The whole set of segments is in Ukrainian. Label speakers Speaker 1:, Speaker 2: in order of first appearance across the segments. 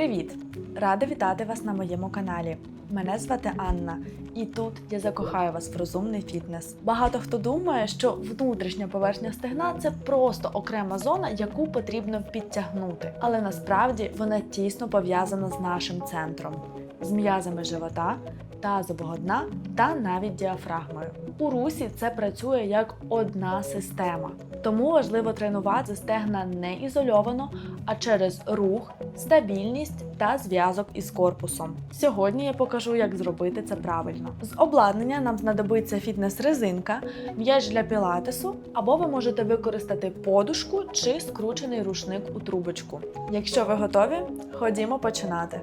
Speaker 1: Привіт! Рада вітати вас на моєму каналі. Мене звати Анна, і тут я закохаю вас в розумний фітнес. Багато хто думає, що внутрішня поверхня стегна це просто окрема зона, яку потрібно підтягнути. Але насправді вона тісно пов'язана з нашим центром, з м'язами живота, тазового дна та навіть діафрагмою. У русі це працює як одна система. Тому важливо тренувати стегна не ізольовано, а через рух, стабільність та зв'язок із корпусом. Сьогодні я покажу, як зробити це правильно. З обладнання нам знадобиться фітнес-резинка, м'яч для пілатесу, або ви можете використати подушку чи скручений рушник у трубочку. Якщо ви готові, ходімо починати.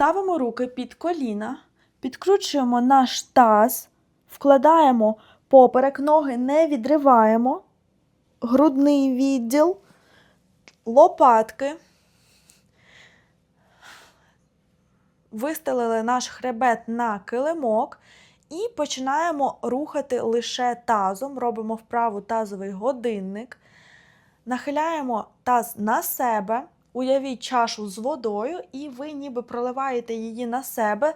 Speaker 1: Ставимо руки під коліна, підкручуємо наш таз, вкладаємо поперек ноги, не відриваємо, грудний відділ, лопатки. Вистелили наш хребет на килимок і починаємо рухати лише тазом. Робимо вправу тазовий годинник. Нахиляємо таз на себе. Уявіть чашу з водою, і ви ніби проливаєте її на себе.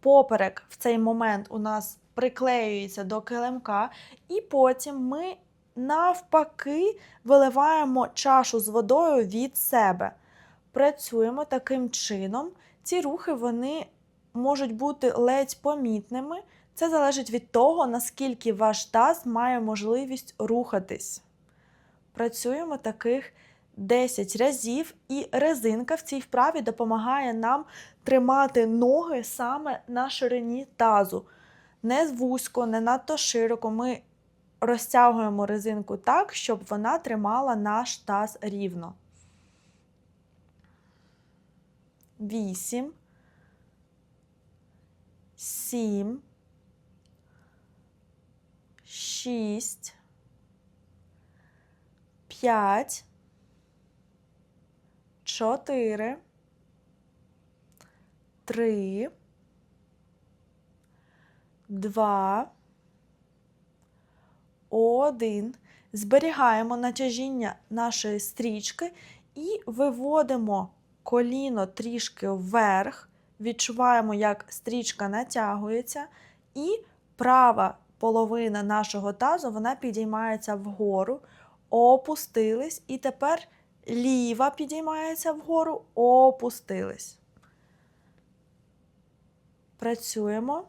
Speaker 1: Поперек в цей момент у нас приклеюється до килимка, і потім ми навпаки виливаємо чашу з водою від себе. Працюємо таким чином. Ці рухи вони можуть бути ледь помітними. Це залежить від того, наскільки ваш таз має можливість рухатись. Працюємо таких 10 разів, і резинка в цій вправі допомагає нам тримати ноги саме на ширині тазу. Не вузько, не надто широко. Ми розтягуємо резинку так, щоб вона тримала наш таз рівно. 8, 7, 6, 5, 4, 3, 2, 1. Зберігаємо натяжіння нашої стрічки і виводимо коліно трішки вверх, відчуваємо, як стрічка натягується, і права половина нашого тазу вона підіймається вгору, опустились, і тепер ліва підіймається вгору, опустились. Працюємо.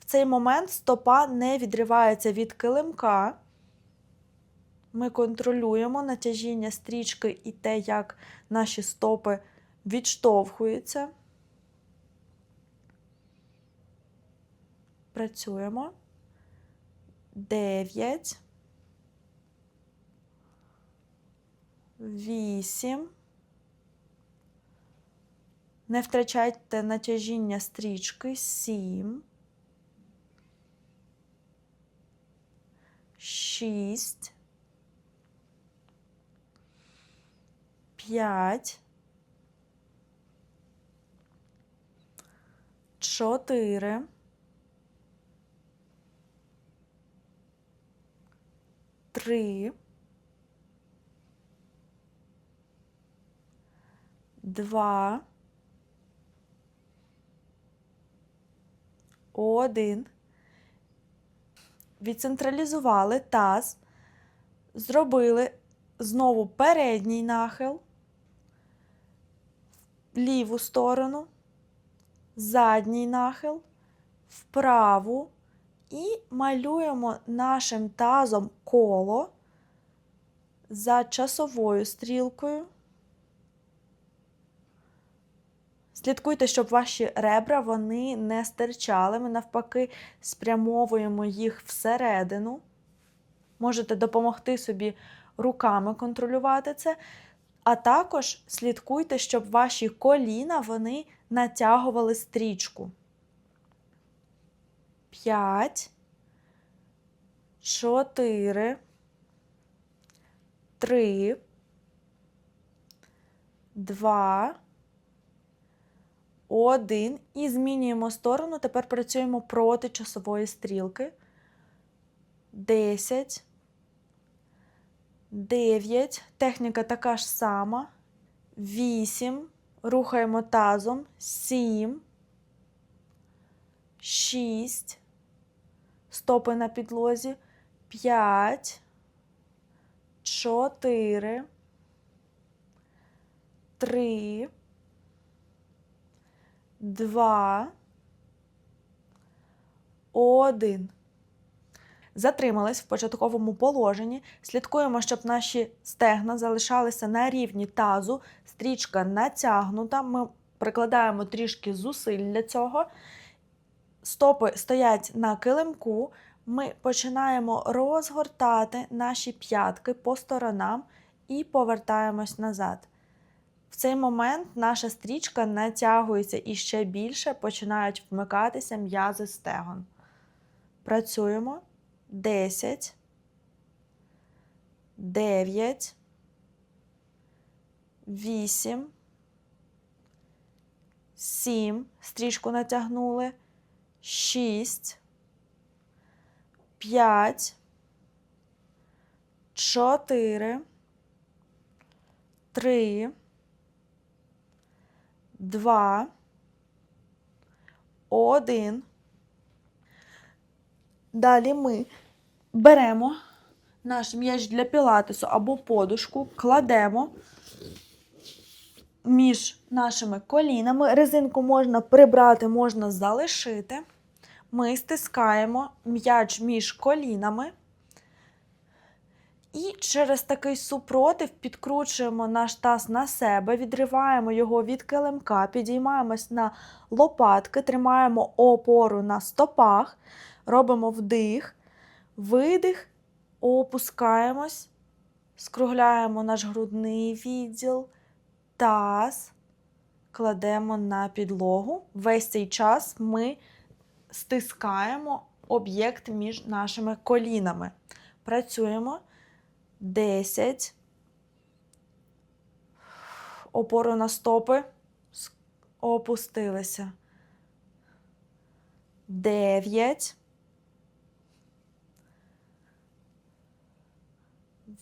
Speaker 1: В цей момент стопа не відривається від килимка. Ми контролюємо натяжіння стрічки і те, як наші стопи відштовхуються. Працюємо. 9. 8. Не втрачайте натяжіння стрічки. 7. 6. 5. 4. 3. Два. Один. Відцентралізували таз. Зробили знову передній нахил. В ліву сторону. Задній нахил. Вправу. І малюємо нашим тазом коло за часовою стрілкою. Слідкуйте, щоб ваші ребра вони не стирчали. Ми навпаки спрямовуємо їх всередину. Можете допомогти собі руками контролювати це. А також слідкуйте, щоб ваші коліна вони натягували стрічку. 5, 4, 3, 2, один. І змінюємо сторону. Тепер працюємо проти часової стрілки. 10, 9. Техніка така ж сама. 8. Рухаємо тазом. 7. 6. Стопи на підлозі. 5. 4. 3. 2. 1. Затримались в початковому положенні. Слідкуємо, щоб наші стегна залишалися на рівні тазу. Стрічка натягнута. Ми прикладаємо трішки зусиль для цього. Стопи стоять на килимку. Ми починаємо розгортати наші п'ятки по сторонам і повертаємось назад. Цей момент наша стрічка натягується і ще більше починають вмикатися м'язи стегон. Працюємо. 10, 9, 8, 7, стрічку натягнули, 6, 5, 4, 3, 2, 1. Далі ми беремо наш м'яч для пілатесу або подушку, кладемо між нашими колінами. Резинку можна прибрати, можна залишити. Ми стискаємо м'яч між колінами. І через такий супротив підкручуємо наш таз на себе, відриваємо його від килимка, підіймаємось на лопатки, тримаємо опору на стопах, робимо вдих, видих, опускаємось, скругляємо наш грудний відділ, таз, кладемо на підлогу. Весь цей час ми стискаємо об'єкт між нашими колінами. Працюємо. 10. Опору на стопи. Опустилися. 9.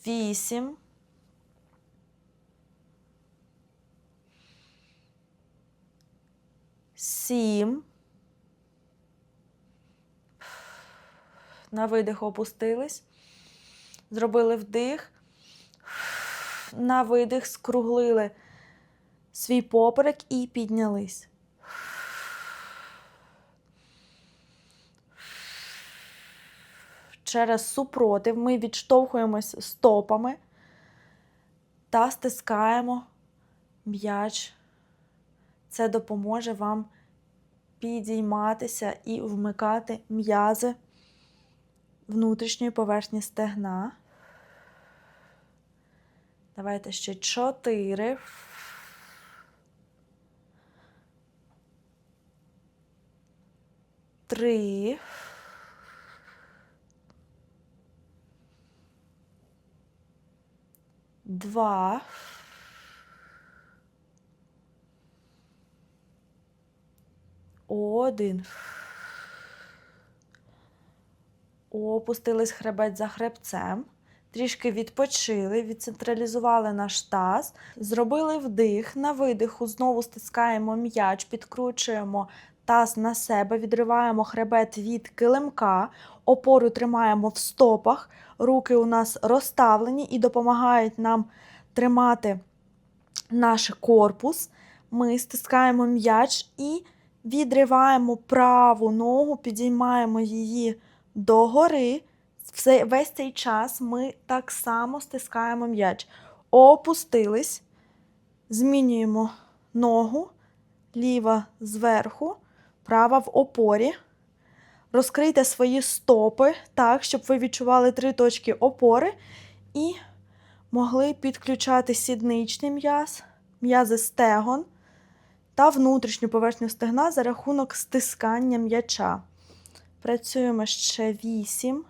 Speaker 1: 8. 7. На видих опустились. Зробили вдих. На видих скруглили свій поперек і піднялись. Через супротив ми відштовхуємось стопами та стискаємо м'яч. Це допоможе вам підійматися і вмикати м'язи внутрішньої поверхні стегна. Давайте ще чотири. Три. Два. Один. Опустились хребет за хребцем. Трішки відпочили, відцентралізували наш таз, зробили вдих. На видиху знову стискаємо м'яч, підкручуємо таз на себе, відриваємо хребет від килимка, опору тримаємо в стопах, руки у нас розставлені і допомагають нам тримати наш корпус. Ми стискаємо м'яч і відриваємо праву ногу, підіймаємо її догори. Весь цей час ми так само стискаємо м'яч. Опустились, змінюємо ногу, ліва зверху, права в опорі. Розкрийте свої стопи так, щоб ви відчували три точки опори і могли підключати сідничний м'яз, м'язи стегон та внутрішню поверхню стегна за рахунок стискання м'яча. Працюємо ще 8,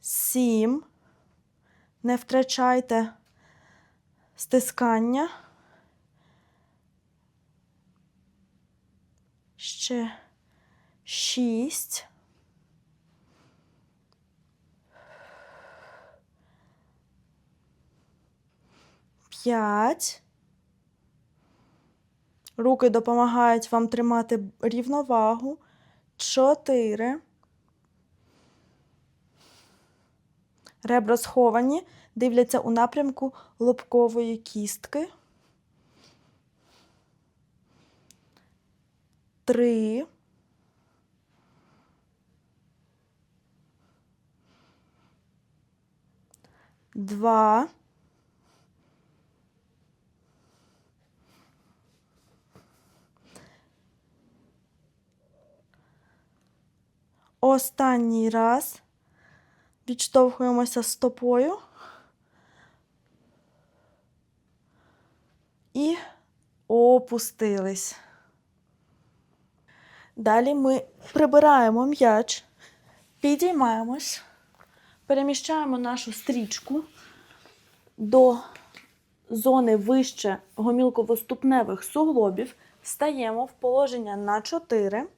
Speaker 1: 7. Не втрачайте стискання. Ще 6. П'ять. Руки допомагають вам тримати рівновагу. 4. Ребра сховані, дивляться у напрямку лобкової кістки. 3. Два. Останній раз відштовхуємося стопою і опустились. Далі ми прибираємо м'яч, підіймаємось, переміщаємо нашу стрічку до зони вище гомілково-ступневих суглобів, стаємо в положення на 4.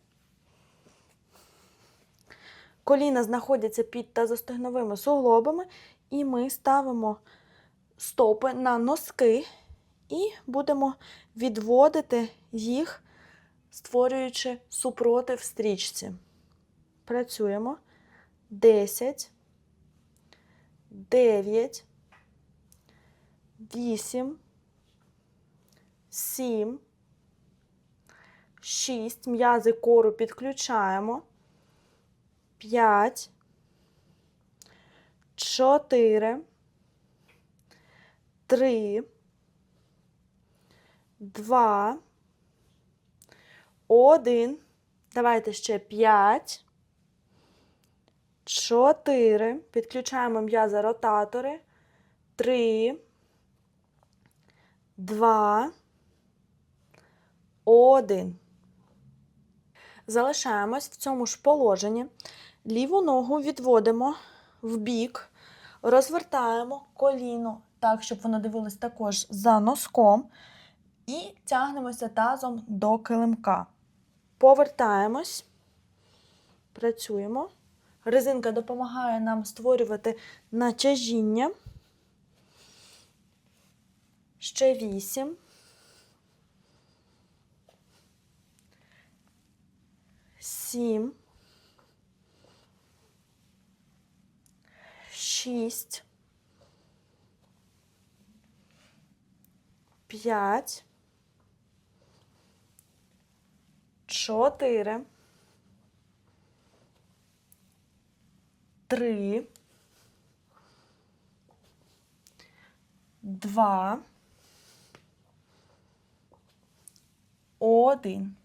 Speaker 1: Коліна знаходяться під тазостегновими суглобами, і ми ставимо стопи на носки і будемо відводити їх, створюючи супротив стрічці. Працюємо. 10, 9, 8, 7, 6. М'язи кору підключаємо. 5, 4, 3, 2, 1. Давайте ще 5, 4. Підключаємо м'язи ротатори. 3, 2, 1. Залишаємось в цьому ж положенні. Ліву ногу відводимо в бік, розвертаємо коліно так, щоб воно дивилось також за носком. І тягнемося тазом до килимка. Повертаємось, працюємо. Резинка допомагає нам створювати натяжіння. Ще вісім. Сім. Шість. П'ять. Чотири. Три. Два. Один.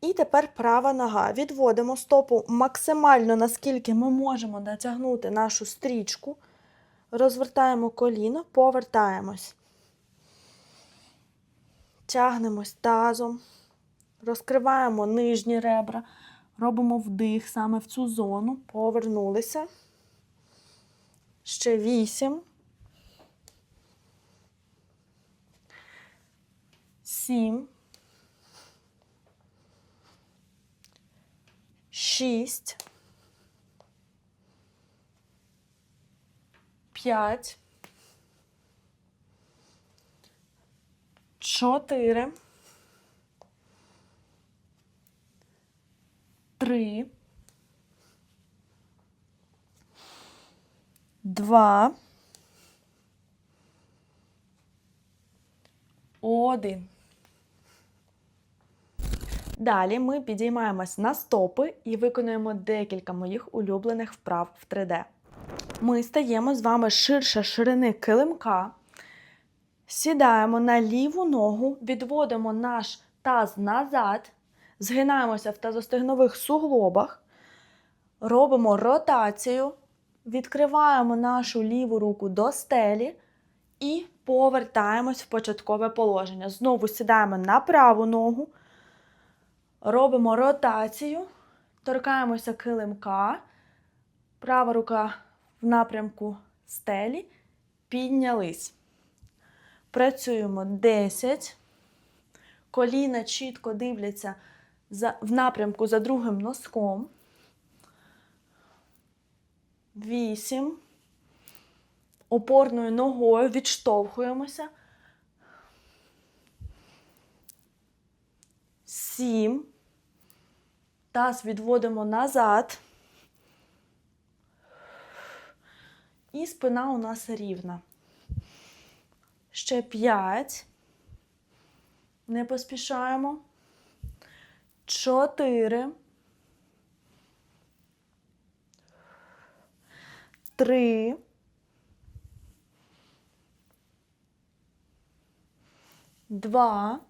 Speaker 1: І тепер права нога. Відводимо стопу максимально, наскільки ми можемо натягнути нашу стрічку. Розвертаємо коліно, повертаємось. Тягнемось тазом, розкриваємо нижні ребра, робимо вдих саме в цю зону, повернулися. Ще вісім. Сім. Шість. П'ять. Чотири. Три. Два. Один. Далі ми підіймаємось на стопи і виконуємо декілька моїх улюблених вправ в 3D. Ми стаємо з вами ширше ширини килимка, сідаємо на ліву ногу, відводимо наш таз назад, згинаємося в тазостегнових суглобах, робимо ротацію, відкриваємо нашу ліву руку до стелі і повертаємось в початкове положення. Знову сідаємо на праву ногу. Робимо ротацію, торкаємося килимка, права рука в напрямку стелі, піднялись. Працюємо 10. Коліна чітко дивляться в напрямку за другим носком. 8. опорною ногою відштовхуємося. Сім. Таз відводимо назад. І спина у нас рівна. Ще п'ять. Не поспішаємо. Чотири. Три. Два.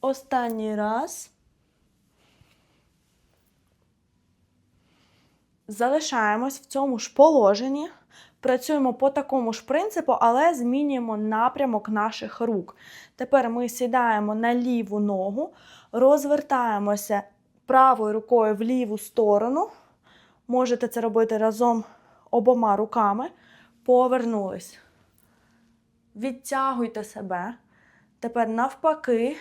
Speaker 1: Останній раз. Залишаємось в цьому ж положенні. Працюємо по такому ж принципу, але змінюємо напрямок наших рук. Тепер ми сідаємо на ліву ногу, розвертаємося правою рукою в ліву сторону. Можете це робити разом обома руками. Повернулись. Відтягуйте себе. Тепер навпаки,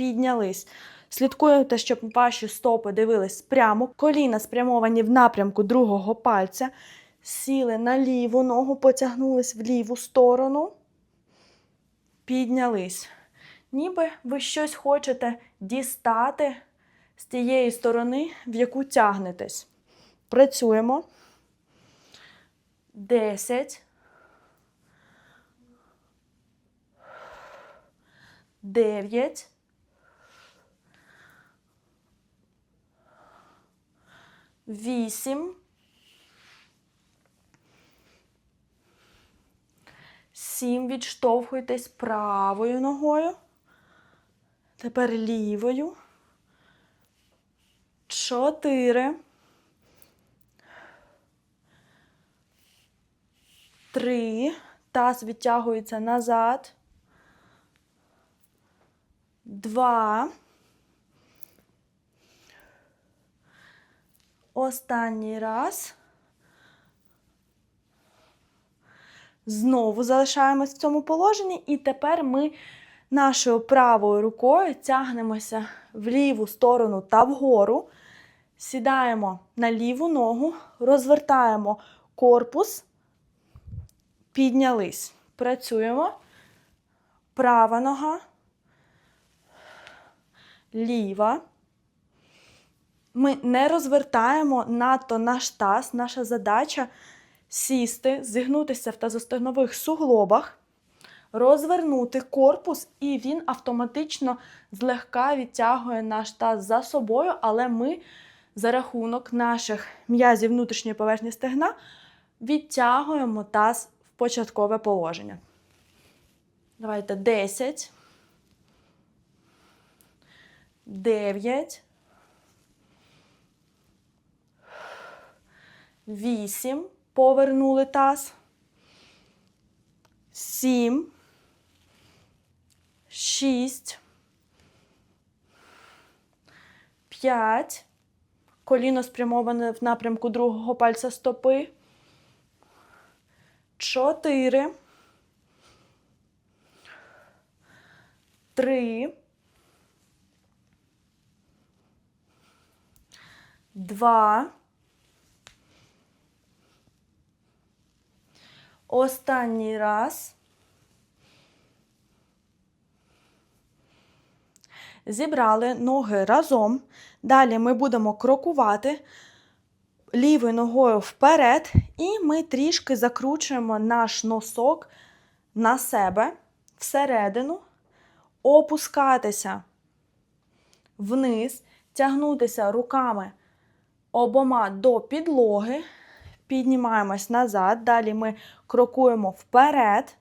Speaker 1: піднялись. Слідкуйте, щоб ваші стопи дивились прямо, коліна спрямовані в напрямку другого пальця. Сіли на ліву ногу, потягнулись в ліву сторону, піднялись. Ніби ви щось хочете дістати з тієї сторони, в яку тягнетесь. Працюємо. 10. 9. Вісім. Сім. Відштовхуйтесь правою ногою. Тепер лівою. Чотири. Три. Таз відтягується назад. Два. Останній раз. Знову залишаємось в цьому положенні, і тепер ми нашою правою рукою тягнемося в ліву сторону та вгору. Сідаємо на ліву ногу, розвертаємо корпус, піднялись. Працюємо. Права нога, ліва. Ми не розвертаємо надто наш таз. Наша задача сісти, зігнутися в тазостегнових суглобах, розвернути корпус, і він автоматично злегка відтягує наш таз за собою, але ми за рахунок наших м'язів внутрішньої поверхні стегна відтягуємо таз в початкове положення. Давайте 10. 9. Вісім. Повернули таз. Сім. Шість. П'ять. Коліно спрямоване в напрямку другого пальця стопи. Чотири. Три. Два. Останній раз. Зібрали ноги разом. Далі ми будемо крокувати лівою ногою вперед, і ми трішки закручуємо наш носок на себе всередину, опускатися вниз, тягнутися руками обома до підлоги. Піднімаємось назад, далі ми крокуємо вперед.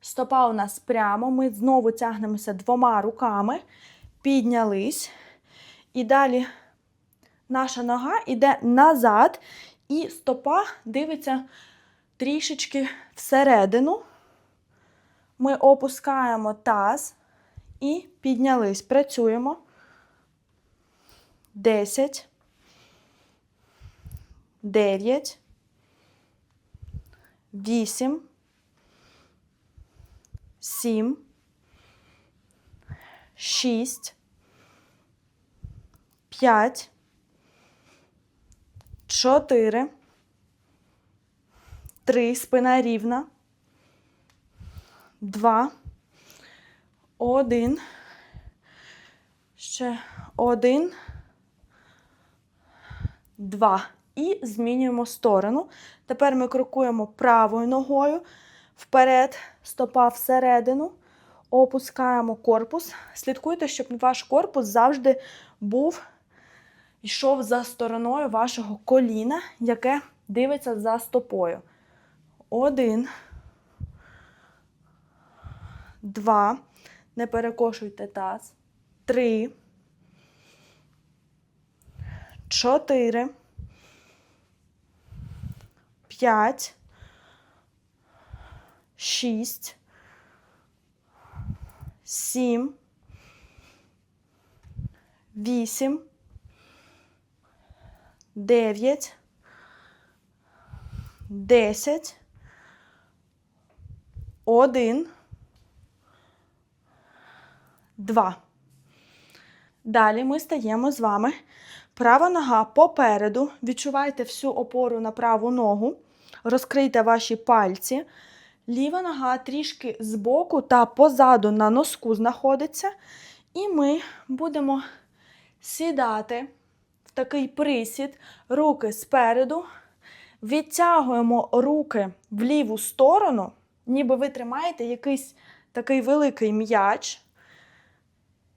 Speaker 1: Стопа у нас прямо. Ми знову тягнемося двома руками, піднялись. І далі наша нога йде назад, і стопа дивиться трішечки всередину. Ми опускаємо таз і піднялись. Працюємо. 10, 9, вісім, сім, шість, п'ять, чотири, три, спина рівна, два, один, ще один, два. І змінюємо сторону. Тепер ми крокуємо правою ногою вперед, стопа всередину, опускаємо корпус. Слідкуйте, щоб ваш корпус завжди був йшов за стороною вашого коліна, яке дивиться за стопою. Один. Два. Не перекошуйте таз. Три. Чотири. П'ять. Шість. Сім. Вісім. Дев'ять. Десять. Один. Два. Далі ми стаємо з вами. Права нога попереду. Відчувайте всю опору на праву ногу. Розкрийте ваші пальці. Ліва нога трішки збоку та позаду на носку знаходиться. І ми будемо сідати в такий присід, руки спереду. Відтягуємо руки в ліву сторону, ніби ви тримаєте якийсь такий великий м'яч.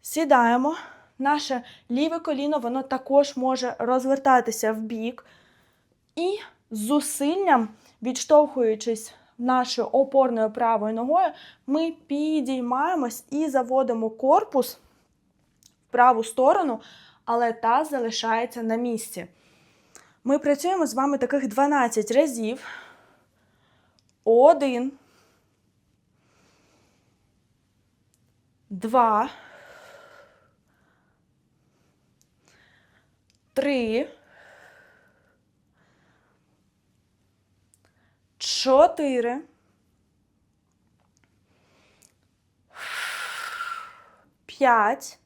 Speaker 1: Сідаємо. Наше ліве коліно воно також може розвертатися в бік. І зусиллям, відштовхуючись нашою опорною правою ногою, ми підіймаємось і заводимо корпус в праву сторону, але таз залишається на місці. Ми працюємо з вами таких 12 разів. Один. Два. Три. Чотири. П'ять.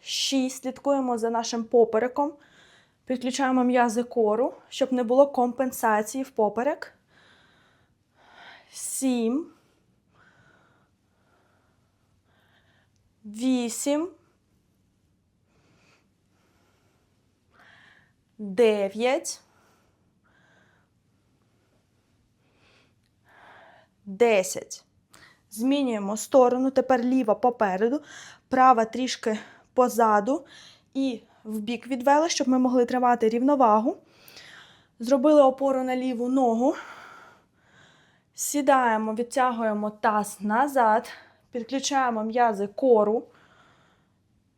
Speaker 1: Шість. Слідкуємо за нашим попереком. Підключаємо м'язи кору, щоб не було компенсації в поперек. Сім. Вісім. Дев'ять. Десять. Змінюємо сторону. Тепер ліва попереду, права трішки позаду і в бік відвели, щоб ми могли тримати рівновагу. Зробили опору на ліву ногу. Сідаємо, відтягуємо таз назад, підключаємо м'язи кору.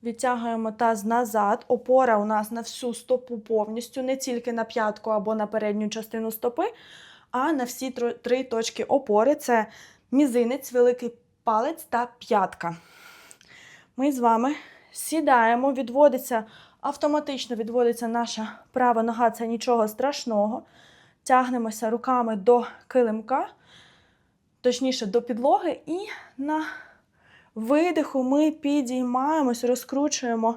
Speaker 1: Відтягуємо таз назад. Опора у нас на всю стопу повністю, не тільки на п'ятку або на передню частину стопи, а на всі три точки опори це мізинець, великий палець та п'ятка. Ми з вами сідаємо, відводиться, автоматично відводиться наша права нога, це нічого страшного. Тягнемося руками до килимка, точніше до підлоги, і на видиху ми підіймаємось, розкручуємо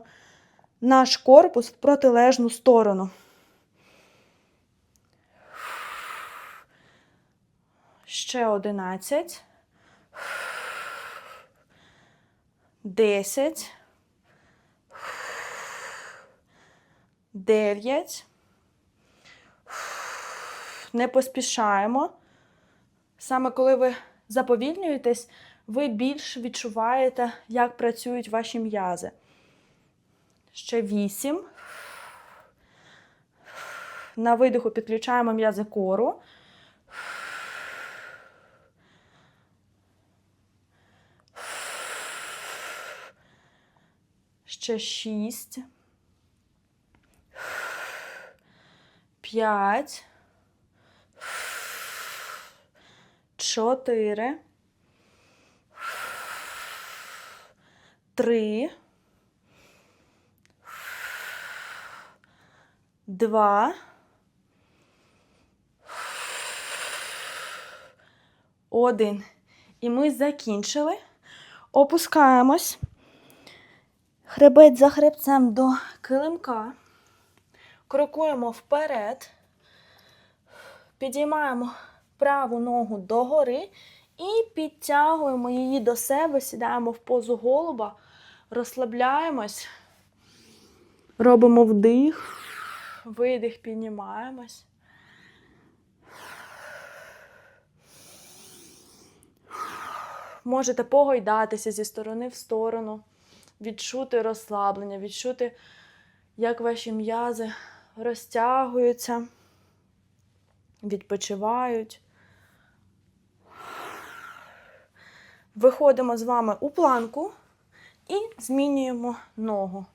Speaker 1: наш корпус в протилежну сторону. Ще 11. 10. 9. Не поспішаємо. Саме коли ви заповільнюєтесь, ви більш відчуваєте, як працюють ваші м'язи. Ще 8. На видиху підключаємо м'язи кору. Ще 6. 5. 4. 3. 2. Один. І ми закінчили. Опускаємось. Хребець за хребцем до килимка. Крокуємо вперед. Підіймаємо праву ногу догори і підтягуємо її до себе, сідаємо в позу голуба, розслабляємось, робимо вдих, видих, піднімаємось. Можете погойдатися зі сторони в сторону, відчути розслаблення, відчути, як ваші м'язи розтягуються, відпочивають. Виходимо з вами у планку і змінюємо ногу.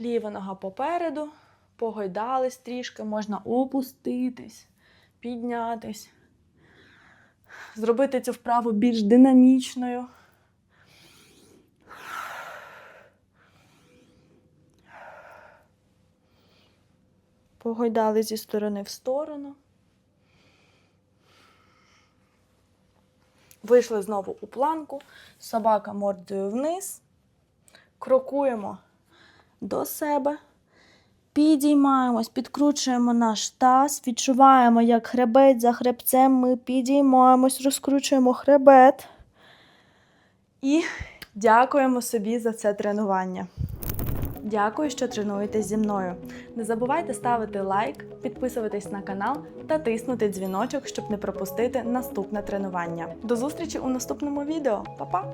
Speaker 1: Ліва нога попереду, погойдались трішки, можна опуститись, піднятись, зробити цю вправу більш динамічною. Погойдали зі сторони в сторону. Вийшли знову у планку, собака мордою вниз, крокуємо до себе, підіймаємось, підкручуємо наш таз, відчуваємо, як хребет за хребцем ми підіймаємось, розкручуємо хребет. І дякуємо собі за це тренування. Дякую, що тренуєтесь зі мною. Не забувайте ставити лайк, підписуватись на канал та тиснути дзвіночок, щоб не пропустити наступне тренування. До зустрічі у наступному відео. Па-па!